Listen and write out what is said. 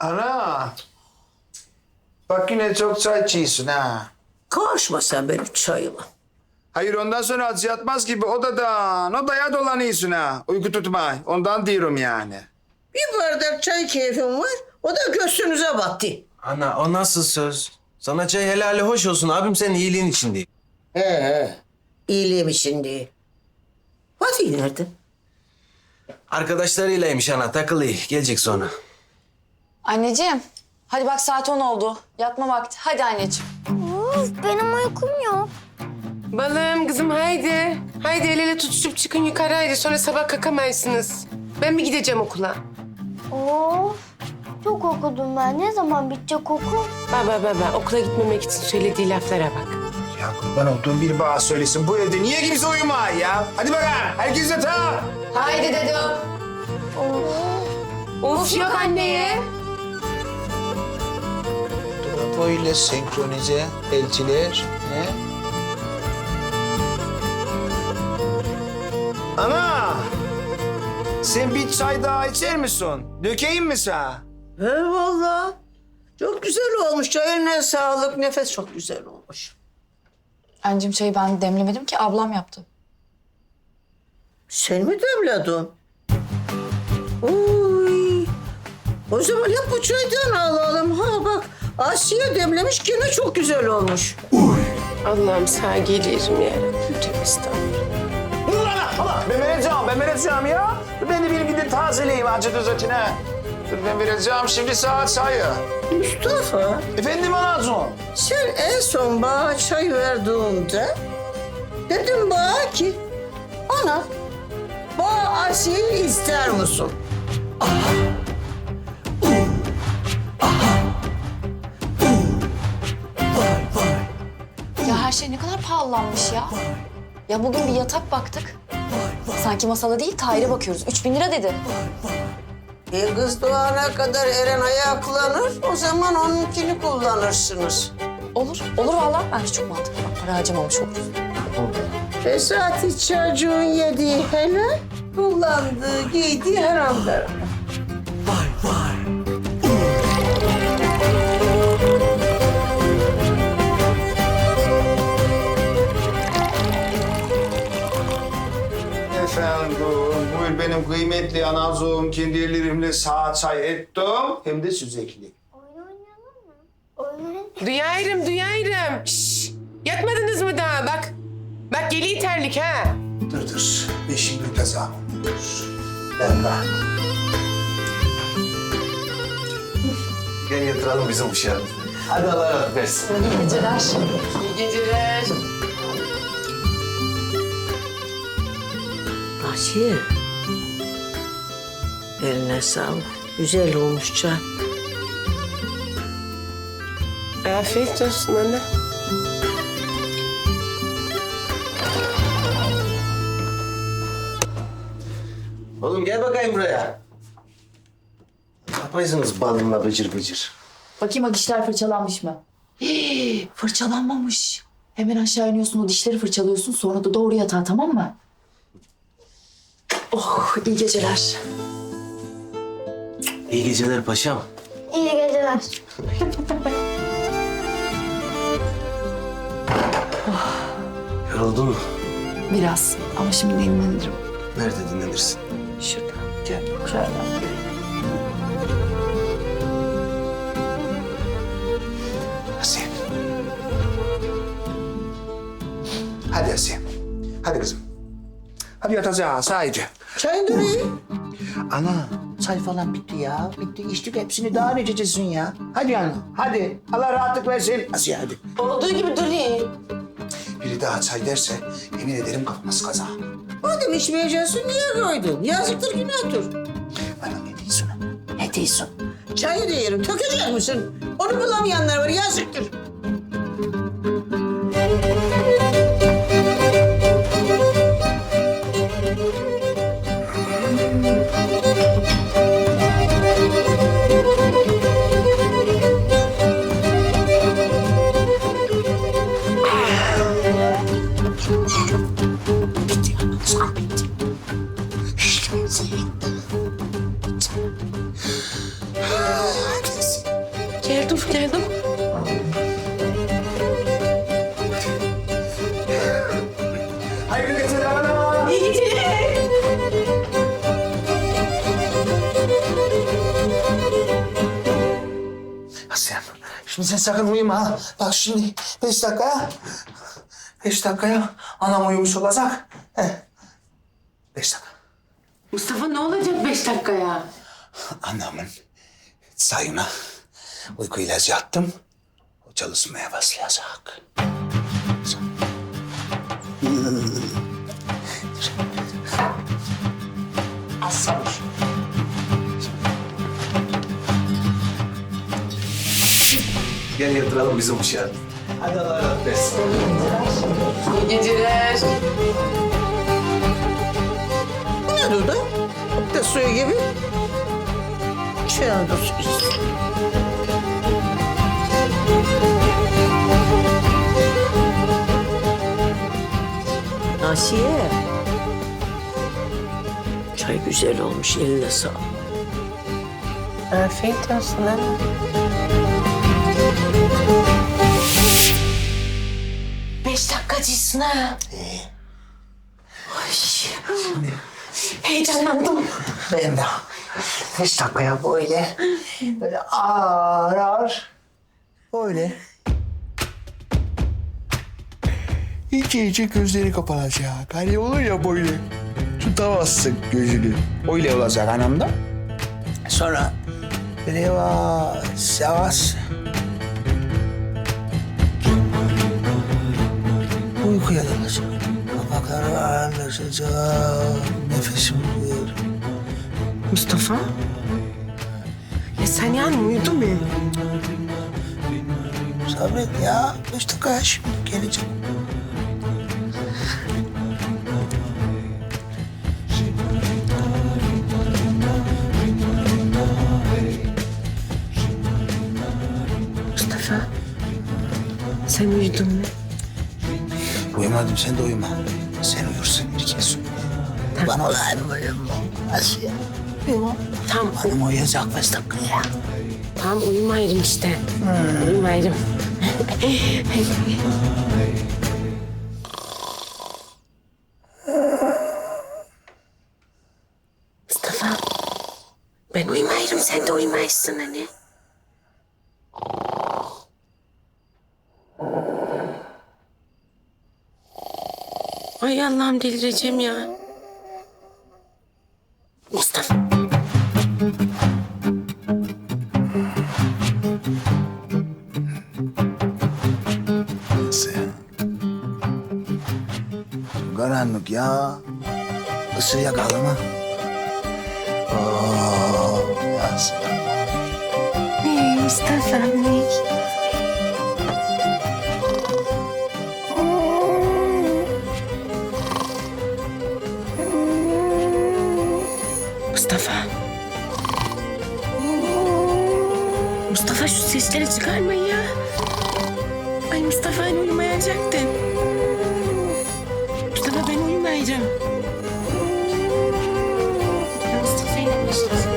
Ana. Bak yine çok çay içiyorsun ha. Karışma sen benim çayıma. Hayır ondan sonra az yatmaz gibi odadan odaya dolanıyorsun ha. Uyku tutmay. Ondan diyorum yani. Bir bardak çay keyfim var. O da gözünüze battı. Ana o nasıl söz? Sana çay helali hoş olsun abim senin iyiliğin için değil. He he. İyiliğim için değil. Fatih nerede? Arkadaşlarıylaymış ana takılıyor. Gelecek sonra. Anneciğim, hadi bak saat 10 oldu. Yatma vakti. Hadi anneciğim. Of benim uykum yok. Balım kızım haydi. Haydi el ele tutuşup çıkın yukarı haydi. Sonra sabah kalkamayısınız. Ben mi gideceğim okula? Of çok okudum ben. Ne zaman bitecek okul? Baba baba okula gitmemek için söylediği laflara bak. Ya kurban olduğum bir bana söylesin. Bu evde niye kimse uyumay ya? Hadi bakalım. Herkes yatağa. Haydi dedim. Of yok anneye. Böyle senkronize elçiler. He? Ana! Sen bir çay daha içer misin? Dökeyim mi sana? He vallahi. Çok güzel olmuş. Çayına sağlık. Nefes çok güzel olmuş. Anneciğim çayı ben demlemedim ki ablam yaptı. Sen mi demledin? Uy. O zaman hep bu çaydan alalım. Ha bak Asiye demlemiş gene çok güzel olmuş. Allah'ım sağ gelirim ya. Tövbe estağfurullah. Dur ana! Ana! Ben vereceğim, ben vereceğim ya. Beni bir gidin tazeleyeyim acı düzetine. Dur ben vereceğim şimdi saat sayı. Mustafa Efendim anacığım. sen en son bana çay verdiğinde dedim bana ki ana bana Asiye'yi ister misin? Ya şey ne kadar pahalanmış ya. Ya bugün bir yatak baktık. Sanki masala değil, Tahir'e bakıyoruz. 3000 lira dedi. E kız doğana kadar Eren ayaklanır. O zaman onunkini kullanırsınız. Olur, olur vallahi. Bence çok mantıklı. Bak para harcamamış oluruz. Fesati çocuğun yediği helal, kullandığı, giydiği haramdır. Efendim, kıymetli anacığım. Kendi ellerimle saat çay ettim. Hem de süzekli. Oyun oynayalım mı? Oyun oynayalım. Duyarım duyarım. Şşş. Yatmadınız mı daha bak. Bak geliyor terlik ha. Dur dur. Ben şimdi kazağım. Dur. Ben de. Gel yatıralım bizim uşağı. Hadi Allah razı versin. İyi geceler. İyi geceler. Asiye. Eline sağlık. Güzel olmuş çay. Afiyet olsun ana. Oğlum gel bakayım buraya. Ne yapıyorsunuz balımla bıcır bıcır? Bakayım o dişler fırçalanmış mı? Hii, fırçalanmamış. Hemen aşağı iniyorsun, o dişleri fırçalıyorsun. Sonra da doğru yatağa, tamam mı? Oh, iyi geceler. İyi geceler paşam. İyi geceler. Yoruldun mu? Biraz ama şimdi dinlenirim. Nerede dinlenirsin? Şurada. Gel. Şöyle. Asiye. Hadi Asiye. Hadi kızım. Hadi yatacağız sadece. Çay duruyor. Ana çay falan bitti ya. Bitti içtik hepsini daha ne içeceksin ya. Hadi ana hadi. Allah rahatlık versin. Asiye hadi. Olduğu gibi duruyor. Biri daha çay derse yemin ederim kalkmaz kaza. Madem içmeyeceksin niye koydun? Yazıktır günahtır. Bana ne diyorsun? Ne diyorsun? Çayı da yerim. Tökecek misin? Onu bulamayanlar var. Yazıktır. Sen sakın uyuma ha. Bak şimdi beş dakika. Beş dakikaya anam uyumuş olacak. Heh. Beş dakika. Mustafa ne olacak beş dakikaya? Anamın sayına uyku ilacı attım. O çalışmaya başlayacak. Gel yatıralım bizim uşağı. Hadi Allah razı olsun. İyi geceler. Bu ne Dudu? De suyu gibi. Su iç. Asiye. Çay güzel olmuş, eline sağlık. Afiyet olsun anne. Beş dakikacısın ha. Heyecanlandım. Ben de beş dakikaya böyle, böyle ağır ağır, böyle. İyice iyice gözleri kapanacak. Hani olur ya böyle. Tutamazsın gözünü. Öyle olacak anamda. Sonra böyle yavaş yavaş uykuya dalacak. Kapakları ağırlaşacak. Nefesim uyuyor. Mustafa? Ya sen yani uyudun mu? Sabret ya. Beş dakika şimdi gelecek. Mustafa. Sen uyudun mu? Uyumadım sen de uyuma. Sen uyursun herkes uyuyor. Bana olayım uyuma. Asiye. Uyuma. Tamam, Hanım uyuyacak beş dakika ya. tamam uyumayırım işte. Uyumayırım. Mustafa. Ben uyumayırım, sen de uyumayısın hani. Allah'ım delireceğim ya. Mustafa. Sen. Karanlık ya. Isı yakalım ha. Oo, ya ne? Mustafa. Mustafa şu sesleri çıkarma ya. Ay Mustafa hani uyumayacaktın. Mustafa ben uyumayacağım. Ya Mustafa ile başlasın.